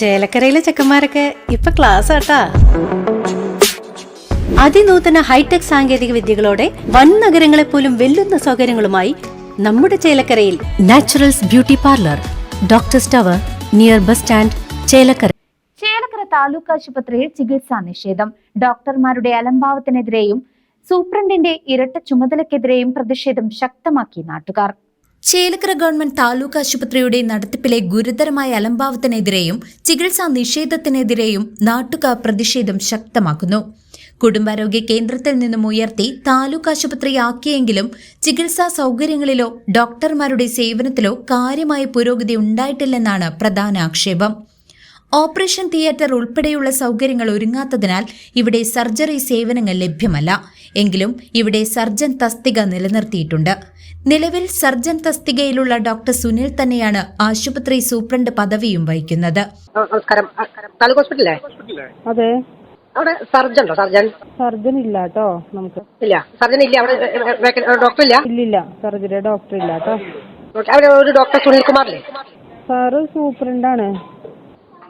ചേലക്കരയിലെ ചെക്കന്മാരൊക്കെ ഇപ്പൊ ക്ലാസ് ആട്ടാ. അതിനൂതന ഹൈടെക് സാങ്കേതിക വിദ്യകളോടെ വൻ നഗരങ്ങളെ പോലും വെല്ലുന്ന സൗകര്യങ്ങളുമായി നമ്മുടെ ചേലക്കരയിൽ Naturals beauty parlour doctor tower near bus stand Chelakkara. Chelakkara taluk ആശുപത്രിയിൽ ചികിത്സാ നിഷേധം. ഡോക്ടർമാരുടെ അലംഭാവത്തിനെതിരെയും സൂപ്രണ്ടിന്റെ ഇരട്ട ചുമതലക്കെതിരെയും പ്രതിഷേധം ശക്തമാക്കി നാട്ടുകാർ. ചേലക്കര ഗവൺമെന്റ് താലൂക്ക് ആശുപത്രിയുടെ നടത്തിപ്പിലെ ഗുരുതരമായ അലംഭാവത്തിനെതിരെയും ചികിത്സാ നിഷേധത്തിനെതിരെയും നാട്ടുകാർ പ്രതിഷേധം ശക്തമാക്കുന്നു. കുടുംബാരോഗ്യ കേന്ദ്രത്തിൽ നിന്നും ഉയർത്തി താലൂക്ക് ആശുപത്രിയാക്കിയെങ്കിലും ചികിത്സാ സൗകര്യങ്ങളിലോ ഡോക്ടർമാരുടെ സേവനത്തിലോ കാര്യമായ പുരോഗതി ഉണ്ടായിട്ടില്ലെന്നാണ് പ്രധാന ആക്ഷേപം. ഓപ്പറേഷൻ തിയേറ്റർ ഉൾപ്പെടെയുള്ള സൗകര്യങ്ങൾ ഒരുങ്ങാത്തതിനാൽ ഇവിടെ സർജറി സേവനങ്ങൾ ലഭ്യമല്ല. എങ്കിലും ഇവിടെ സർജൻ തസ്തിക നിലനിർത്തിയിട്ടുണ്ട്. നിലവിൽ സർജൻ തസ്തികയിലുള്ള ഡോക്ടർ സുനിൽ തന്നെയാണ് ആശുപത്രി സൂപ്രണ്ട് പദവിയും വഹിക്കുന്നത്. നമസ്കാരം. താലൂക്ക് ഹോസ്പിറ്റലേ അതെ. അവിടെ സർജൻ ഉണ്ടോ സർജൻ? സർജൻ ഇല്ല കേട്ടോ നമുക്ക്. ഇല്ല. സർജൻ ഇല്ല. അവിടെ ഡോക്ടർ ഇല്ല? ഇല്ലില്ല സർജറി ഡോക്ടർ ഇല്ല കേട്ടോ. അവിടെ ഒരു ഡോക്ടർ സുനിൽ കുമാറില്ലേ? സാറ് സൂപ്രണ്ടാണ്.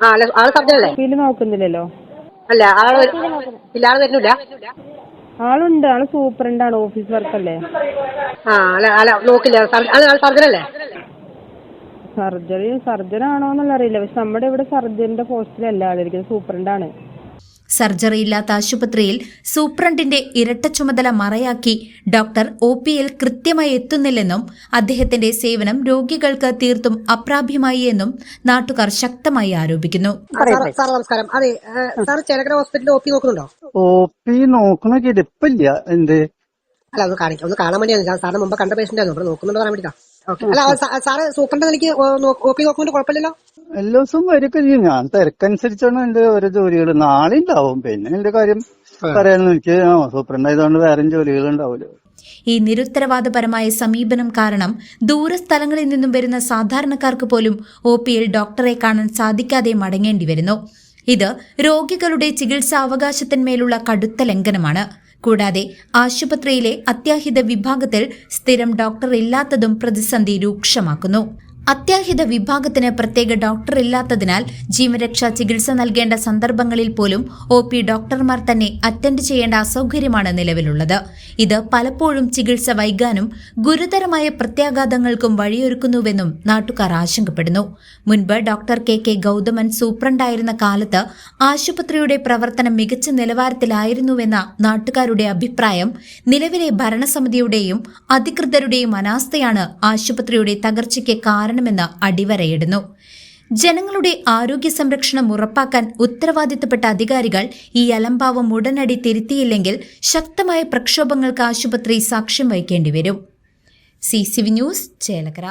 ആ ആൾ സർജൻ അല്ലേ നോക്കുന്നില്ലല്ലോ. അല്ല ആൾ ഇല്ല ആൾ വരുന്നില്ല? ആളുണ്ട്. ആൾ സൂപ്രണ്ടാണ്. ഓഫീസ് വർക്കല്ലേ? ആ അല്ല അല്ല നോക്കില്ല. സർജൻ അല്ലേ സർജറി സർജൻ ആണോന്നുള്ള അറിയില്ല. പക്ഷെ നമ്മുടെ ഇവിടെ സർജന്റെ പോസ്റ്റിലല്ല ആളിരിക്കുന്നത്. സൂപ്രണ്ടാണ്. സർജറി ഇല്ലാത്ത ആശുപത്രിയിൽ സൂപ്രണ്ടിന്റെ ഇരട്ട ചുമതല മറയാക്കി ഡോക്ടർ ഒ പിയിൽ കൃത്യമായി എത്തുന്നില്ലെന്നും അദ്ദേഹത്തിന്റെ സേവനം രോഗികൾക്ക് തീർത്തും അപ്രാപ്യമായി എന്നും നാട്ടുകാർ ശക്തമായി ആരോപിക്കുന്നു. നമസ്കാരം. അതെ ഏ, സാർ ചേലക്കര ഹോസ്പിറ്റലിൽ ഒ പി നോക്കുന്നുണ്ടോ? ഒ പി നോക്കണ ഇരിപ്പില്ല എന്ത്? അല്ല ഒന്ന് കാണിക്കാം ഒന്ന് കാണാൻ വേണ്ടിയാണ് ഞാൻ സാറിന് മുമ്പ് കണ്ട പേഷ്യന്റ് ആയിരുന്നു. ഇവിടെ നോക്കുന്നുണ്ടോ പറയാൻ വേണ്ടിട്ടാ. ഓക്കെ. അല്ല ആ, സാ- സാറ് സൂപ്രണ്ട് എനിക്ക് ഒ പി നോക്കുന്നുണ്ട്. കുഴപ്പമില്ലല്ലോ? എല്ലാ ദിവസവും വരൊക്കെ ചെയ്യും. ഞാൻ തിരക്കനുസരിച്ചാണ് എന്റെ ഓരോ ജോലികൾ. നാളെ ഉണ്ടാവും. പിന്നെ എന്റെ കാര്യം പറയാനൊന്നും എനിക്ക് ആ സൂപ്രണ്ടായതുകൊണ്ട് വേറെ ജോലികൾ ഉണ്ടാവില്ല ഈ നിരുത്തരവാദപരമായ സമീപനം കാരണം ദൂരസ്ഥലങ്ങളിൽ നിന്നും വരുന്ന സാധാരണക്കാർക്ക് പോലും ഒ പിയിൽ ഡോക്ടറെ കാണാൻ സാധിക്കാതെ മടങ്ങേണ്ടി വരുന്നു. ഇത് രോഗികളുടെ ചികിത്സാ അവകാശത്തിന്മേലുള്ള കടുത്ത ലംഘനമാണ്. കൂടാതെ ആശുപത്രിയിലെ അത്യാഹിത വിഭാഗത്തിൽ സ്ഥിരം ഡോക്ടർ ഇല്ലാത്തതും പ്രതിസന്ധി രൂക്ഷമാക്കുന്നു. അത്യാഹിത വിഭാഗത്തിന് പ്രത്യേക ഡോക്ടർ ഇല്ലാത്തതിനാൽ ജീവരക്ഷാ ചികിത്സ നൽകേണ്ട സന്ദർഭങ്ങളിൽ പോലും ഒ പി ഡോക്ടർമാർ തന്നെ അറ്റൻഡ് ചെയ്യേണ്ട അസൗകര്യമാണ് നിലവിലുള്ളത്. ഇത് പലപ്പോഴും ചികിത്സ വൈകാനും ഗുരുതരമായ പ്രത്യാഘാതങ്ങൾക്കും വഴിയൊരുക്കുന്നുവെന്നും നാട്ടുകാർ ആശങ്കപ്പെടുന്നു. മുൻപ് ഡോക്ടർ കെ കെ ഗൗതമൻ സൂപ്രണ്ടായിരുന്ന കാലത്ത് ആശുപത്രിയുടെ പ്രവർത്തനം മികച്ച നിലവാരത്തിലായിരുന്നുവെന്ന നാട്ടുകാരുടെ അഭിപ്രായം നിലവിലെ ഭരണസമിതിയുടെയും അധികൃതരുടെയും അനാസ്ഥയാണ് ആശുപത്രിയുടെ തകർച്ചയ്ക്ക് കാരണമെന്ന് അടിവരയിടുന്നു. ജനങ്ങളുടെ ആരോഗ്യ സംരക്ഷണം ഉറപ്പാക്കാൻ ഉത്തരവാദിത്തപ്പെട്ട അധികാരികൾ ഈ അലംഭാവം ഉടനടി തിരുത്തിയില്ലെങ്കിൽ ശക്തമായ പ്രക്ഷോഭങ്ങൾക്ക് ആശുപത്രി സാക്ഷ്യം വഹിക്കേണ്ടി വരും C C V news Chelakkara.